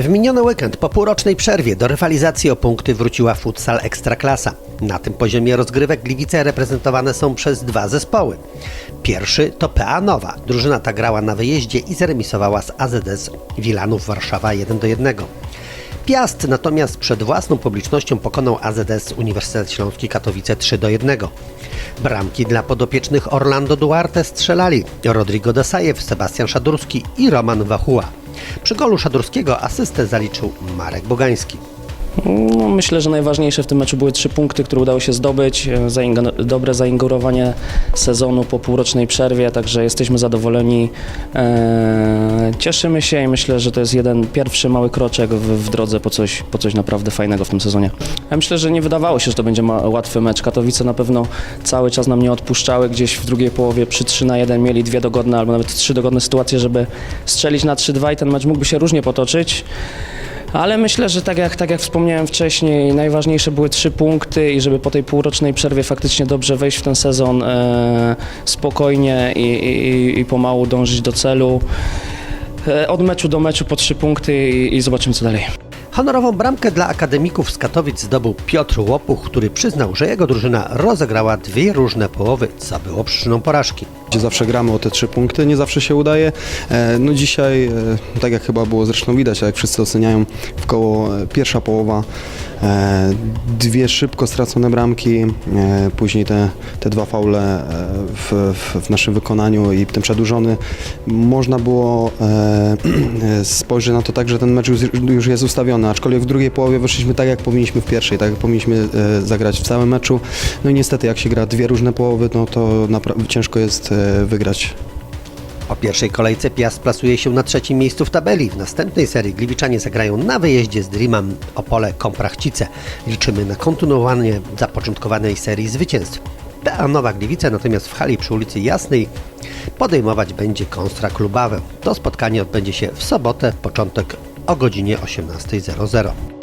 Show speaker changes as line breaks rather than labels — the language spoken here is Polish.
W miniony weekend po półrocznej przerwie do rywalizacji o punkty wróciła futsal Ekstraklasa. Na tym poziomie rozgrywek Gliwice reprezentowane są przez dwa zespoły. Pierwszy to PA Nowa. Drużyna ta grała na wyjeździe i zremisowała z AZS Wilanów Warszawa 1 do 1. Piast natomiast przed własną publicznością pokonał AZS Uniwersytet Śląski Katowice 3 do 1. Bramki dla podopiecznych Orlando Duarte strzelali Rodrigo Desajew, Sebastian Szadurski i Roman Wachuła. Przy golu Szadurskiego asystę zaliczył Marek Bogański.
No, myślę, że najważniejsze w tym meczu były trzy punkty, które udało się zdobyć. Zaingo- Dobre zainaugurowanie sezonu po półrocznej przerwie, także jesteśmy zadowoleni. E, cieszymy się i myślę, że to jest jeden pierwszy mały kroczek w, w drodze po coś, po coś naprawdę fajnego w tym sezonie. Ja myślę, że nie wydawało się, że to będzie łatwy mecz. Katowice na pewno cały czas nam nie odpuszczały. Gdzieś w drugiej połowie przy 3 na 1 mieli dwie dogodne albo nawet trzy dogodne sytuacje, żeby strzelić na 3-2 i ten mecz mógłby się różnie potoczyć. Ale myślę, że tak jak, tak jak wspomniałem wcześniej, najważniejsze były trzy punkty i żeby po tej półrocznej przerwie faktycznie dobrze wejść w ten sezon e, spokojnie i, i, i pomału dążyć do celu. E, od meczu do meczu po trzy punkty i, i zobaczymy co dalej.
Honorową bramkę dla akademików z Katowic zdobył Piotr Łopuch, który przyznał, że jego drużyna rozegrała dwie różne połowy, co było przyczyną porażki.
Zawsze gramy o te trzy punkty, nie zawsze się udaje. E, No dzisiaj, e, tak jak chyba było zresztą widać, jak wszyscy oceniają, w koło e, pierwsza połowa, dwie szybko stracone bramki, później te, te dwa faule w, w, w naszym wykonaniu i ten przedłużony. Można było spojrzeć na to tak, że ten mecz już, już jest ustawiony, aczkolwiek w drugiej połowie wyszliśmy tak, jak powinniśmy w pierwszej, tak jak powinniśmy zagrać w całym meczu. No i niestety, jak się gra dwie różne połowy, no to ciężko jest wygrać
Po pierwszej kolejce Piast plasuje się na trzecim miejscu w tabeli. W następnej serii Gliwiczanie zagrają na wyjeździe z Dreamem Opole Komprachcice. Liczymy na kontynuowanie zapoczątkowanej serii zwycięstw. PA Nowa Gliwice natomiast w hali przy ulicy Jasnej podejmować będzie Konstra Klubawę. To spotkanie odbędzie się w sobotę, początek o godzinie 18.00.